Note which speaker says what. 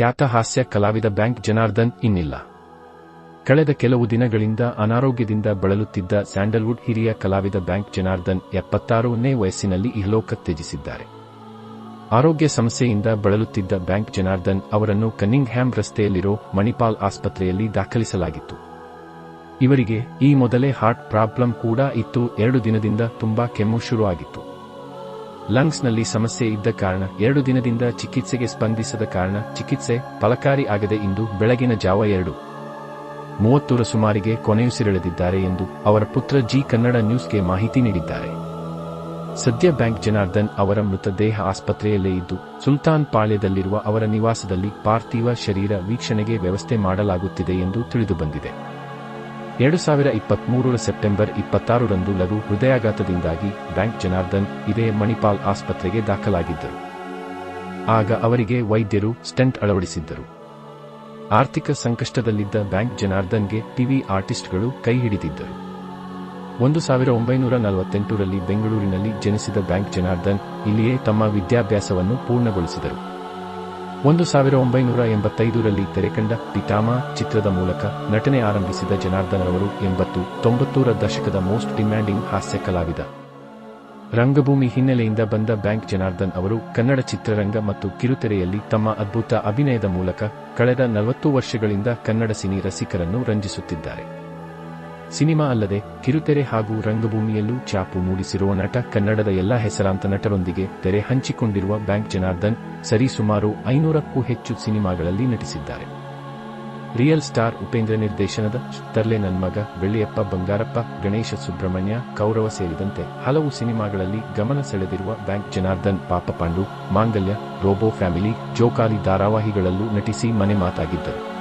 Speaker 1: ಖ್ಯಾತ ಹಾಸ್ಯ ಕಲಾವಿದ ಬ್ಯಾಂಕ್ ಜನಾರ್ದನ್ ಇನ್ನಿಲ್ಲ. ಕಳೆದ ಕೆಲವು ದಿನಗಳಿಂದ ಅನಾರೋಗ್ಯದಿಂದ ಬಳಲುತ್ತಿದ್ದ ಸ್ಯಾಂಡಲ್ವುಡ್ ಹಿರಿಯ ಕಲಾವಿದ ಬ್ಯಾಂಕ್ ಜನಾರ್ದನ್ ಎಪ್ಪತ್ತಾರನೇ ವಯಸ್ಸಿನಲ್ಲಿ ಇಹಲೋಕ ತ್ಯಜಿಸಿದ್ದಾರೆ. ಆರೋಗ್ಯ ಸಮಸ್ಯೆಯಿಂದ ಬಳಲುತ್ತಿದ್ದ ಬ್ಯಾಂಕ್ ಜನಾರ್ದನ್ ಅವರನ್ನು ಕನ್ನಿಂಗ್ಹ್ಯಾಮ್ ರಸ್ತೆಯಲ್ಲಿರೋ ಮಣಿಪಾಲ್ ಆಸ್ಪತ್ರೆಯಲ್ಲಿ ದಾಖಲಿಸಲಾಗಿತ್ತು. ಇವರಿಗೆ ಈ ಮೊದಲೇ ಹಾರ್ಟ್ ಪ್ರಾಬ್ಲಮ್ ಕೂಡ ಇತ್ತು. ಎರಡು ದಿನದಿಂದ ತುಂಬಾ ಕೆಮ್ಮು ಶುರುವಾಗಿತ್ತು. ಲಂಗ್ಸ್ನಲ್ಲಿ ಸಮಸ್ಯೆ ಇದ್ದ ಕಾರಣ ಎರಡು ದಿನದಿಂದ ಚಿಕಿತ್ಸೆಗೆ ಸ್ಪಂದಿಸದ ಕಾರಣ ಚಿಕಿತ್ಸೆ ಫಲಕಾರಿ ಆಗದೆ ಇಂದು ಬೆಳಗಿನ ಜಾವ ಎರಡು. ಮೂವತ್ತೂರ ಸುಮಾರಿಗೆ ಕೊನೆಯುಸಿರೆಳೆದಿದ್ದಾರೆ ಎಂದು ಅವರ ಪುತ್ರ ಜಿ ಕನ್ನಡ ನ್ಯೂಸ್ಗೆ ಮಾಹಿತಿ ನೀಡಿದ್ದಾರೆ. ಸದ್ಯ ಬ್ಯಾಂಕ್ ಜನಾರ್ದನ್ ಅವರ ಮೃತದೇಹ ಆಸ್ಪತ್ರೆಯಲ್ಲೇ ಇದ್ದು, ಸುಲ್ತಾನ್ ಪಾಳ್ಯದಲ್ಲಿರುವ ಅವರ ನಿವಾಸದಲ್ಲಿ ಪಾರ್ಥಿವ ಶರೀರ ವೀಕ್ಷಣೆಗೆ ವ್ಯವಸ್ಥೆ ಮಾಡಲಾಗುತ್ತಿದೆ ಎಂದು ತಿಳಿದುಬಂದಿದೆ. ಎರಡು ಸಾವಿರ ಇಪ್ಪತ್ಮೂರರ ಸೆಪ್ಟೆಂಬರ್ ಇಪ್ಪತ್ತಾರರಂದು ಲಘು ಹೃದಯಾಘಾತದಿಂದಾಗಿ ಬ್ಯಾಂಕ್ ಜನಾರ್ದನ್ ಇದೇ ಮಣಿಪಾಲ್ ಆಸ್ಪತ್ರೆಗೆ ದಾಖಲಾಗಿದ್ದರು. ಆಗ ಅವರಿಗೆ ವೈದ್ಯರು ಸ್ಟೆಂಟ್ ಅಳವಡಿಸಿದ್ದರು. ಆರ್ಥಿಕ ಸಂಕಷ್ಟದಲ್ಲಿದ್ದ ಬ್ಯಾಂಕ್ ಜನಾರ್ದನ್ಗೆ ಟಿವಿ ಆರ್ಟಿಸ್ಟ್ಗಳು ಕೈ ಹಿಡಿದಿದ್ದರು. ಒಂದು ಸಾವಿರ ಒಂಬೈನೂರ ನಲವತ್ತೆಂಟರಲ್ಲಿ ಬೆಂಗಳೂರಿನಲ್ಲಿ ಜನಿಸಿದ ಬ್ಯಾಂಕ್ ಜನಾರ್ದನ್ ಇಲ್ಲಿಯೇ ತಮ್ಮ ವಿದ್ಯಾಭ್ಯಾಸವನ್ನು ಪೂರ್ಣಗೊಳಿಸಿದರು. ಒಂದು ಸಾವಿರ ಒಂಬೈನೂರ ಎಂಬತ್ತೈದರಲ್ಲಿ ತೆರೆಕಂಡ ಪಿತಾಮ ಚಿತ್ರದ ಮೂಲಕ ನಟನೆ ಆರಂಭಿಸಿದ ಜನಾರ್ದನ್ ಅವರು ಎಂಬತ್ತು ತೊಂಬತ್ತೂರ ದಶಕದ ಮೋಸ್ಟ್ ಡಿಮ್ಯಾಂಡಿಂಗ್ ಹಾಸ್ಯ ಕಲಾವಿದ ರಂಗಭೂಮಿ ಹಿನ್ನೆಲೆಯಿಂದ ಬಂದ ಬ್ಯಾಂಕ್ ಜನಾರ್ದನ್ ಅವರು ಕನ್ನಡ ಚಿತ್ರರಂಗ ಮತ್ತು ಕಿರುತೆರೆಯಲ್ಲಿ ತಮ್ಮ ಅದ್ಭುತ ಅಭಿನಯದ ಮೂಲಕ ಕಳೆದ ನಲವತ್ತು ವರ್ಷಗಳಿಂದ ಕನ್ನಡ ಸಿನಿ ರಸಿಕರನ್ನು ರಂಜಿಸುತ್ತಿದ್ದಾರೆ. ಸಿನಿಮಾ ಅಲ್ಲದೆ ಕಿರುತೆರೆ ಹಾಗೂ ರಂಗಭೂಮಿಯಲ್ಲೂ ಚಾಪು ಮೂಡಿಸಿರುವ ನಟ, ಕನ್ನಡದ ಎಲ್ಲಾ ಹೆಸರಾಂತ ನಟರೊಂದಿಗೆ ತೆರೆ ಹಂಚಿಕೊಂಡಿರುವ ಬ್ಯಾಂಕ್ ಜನಾರ್ದನ್ ಸರಿಸುಮಾರು ಐನೂರಕ್ಕೂ ಹೆಚ್ಚು ಸಿನಿಮಾಗಳಲ್ಲಿ ನಟಿಸಿದ್ದಾರೆ. ರಿಯಲ್ ಸ್ಟಾರ್ ಉಪೇಂದ್ರ ನಿರ್ದೇಶನದ ತರ್ಲೆ ನನ್ಮಗ ಬೆಳ್ಳಿಯಪ್ಪ, ಬಂಗಾರಪ್ಪ, ಗಣೇಶ ಸುಬ್ರಹ್ಮಣ್ಯ, ಕೌರವ ಸೇರಿದಂತೆ ಹಲವು ಸಿನಿಮಾಗಳಲ್ಲಿ ಗಮನ ಸೆಳೆದಿರುವ ಬ್ಯಾಂಕ್ ಜನಾರ್ದನ್ ಪಾಪ ಪಾಂಡು ಮಾಂಗಲ್ಯ, ರೋಬೋ ಫ್ಯಾಮಿಲಿ, ಜೋಕಾಲಿ ಧಾರಾವಾಹಿಗಳಲ್ಲೂ ನಟಿಸಿ ಮನೆ ಮಾತಾಗಿದ್ದರು.